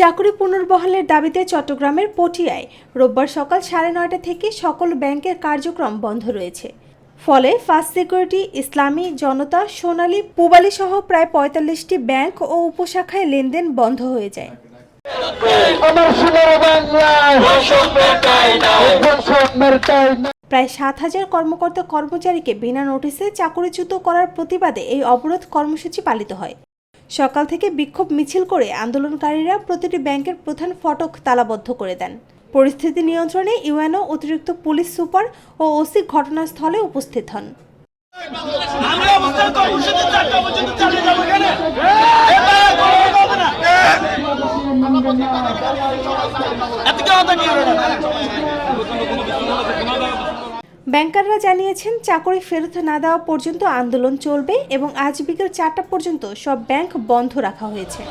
চাকরি পুনর্বহালের দাবিতে চট্টগ্রামের পটিয়ায় রোববার সকাল সাড়ে নয়টা থেকে সকল ব্যাংকের কার্যক্রম বন্ধ রয়েছে। ফলে ফার্স্ট সিকিউরিটি ইসলামী জনতা সোনালী পুবালি সহ প্রায় পঁয়তাল্লিশটি ব্যাংক ও উপশাখায় লেনদেন বন্ধ হয়ে যায়। প্রায় সাত হাজার কর্মকর্তা কর্মচারীকে বিনা নোটিশে চাকরিচ্যুত করার প্রতিবাদে এই অবরোধ কর্মসূচি পালিত হয়। সকাল থেকে বিক্ষোভ মিছিল করে আন্দোলনকারীরা প্রতিটি ব্যাংকের প্রধান ফটক তালাবদ্ধ করে দেন পরিস্থিতি নিয়ন্ত্রণে ইউএনও অতিরিক্ত পুলিশ সুপার ও ওসি ঘটনাস্থলে উপস্থিত হন ব্যাংকাররা জানিয়েছেন, চাকরি ফেরত না দেওয়া পর্যন্ত আন্দোলন চলবে এবং আজ বিকেল চারটা পর্যন্ত সব ব্যাংক বন্ধ রাখা হয়েছে।